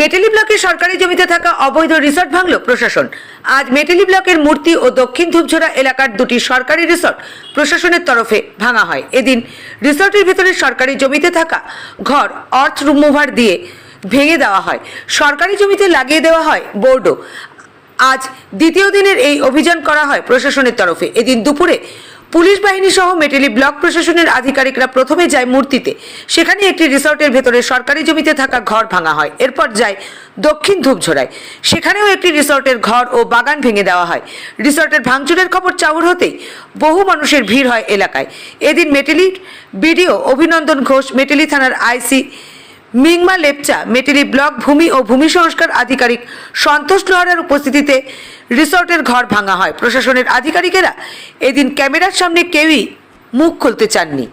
মেটেলি ব্লকের সরকারি জমিতে থাকা অবৈধ রিসর্ট ভাঙল প্রশাসন। আজ মেটেলি ব্লকের মূর্তি ও দক্ষিণ ধূপঝোড়া এলাকার দুটি সরকারি রিসর্ট প্রশাসনের তরফে ভাঙা হয়। এদিন রিসর্টের ভিতরে সরকারি জমিতে থাকা ঘর, অর্থ রিমুভার দিয়ে ভেঙে দেওয়া হয়। সরকারি জমিতে লাগিয়ে দেওয়া হয় বোর্ডও। আজ দ্বিতীয় দিনের এই অভিযান করা হয় প্রশাসনের তরফে। এদিন দুপুরে পুলিশ বাহিনী সহ মেটেলি ব্লক প্রশাসনের আধিকারিকরা প্রথমে যায় মূর্তিতে। সেখানে একটি রিসর্টের ভেতরে সরকারি জমিতে থাকা ঘর ভাঙা হয়। এরপর যায় দক্ষিণ ধূপঝোড়ায়। সেখানেও একটি রিসর্টের ঘর ও বাগান ভেঙে দেওয়া হয়। রিসর্টের ভাঙচুরের খবর চাউর হতেই বহু মানুষের ভিড় হয় এলাকায়। এদিন মেটেলির বিডিও অভিনন্দন ঘোষ মেটেলি থানার আইসি মিংমা লেপচা মেটেরি ব্লক, ভূমি ও ভূমি সংস্কার আধিকারিক সন্তোষ লোহারের উপস্থিতিতে রিসর্টের ঘর ভাঙা হয়। প্রশাসনের আধিকারিকেরা এদিন ক্যামেরার সামনে কেউই মুখ খুলতে চাননি।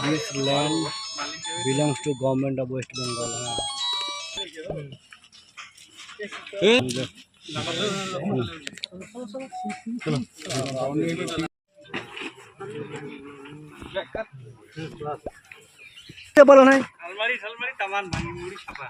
This land belongs to government of West Bengal. हाँ বলো নাই আলমারি তামান ভাঙি মুড়ি ছাপা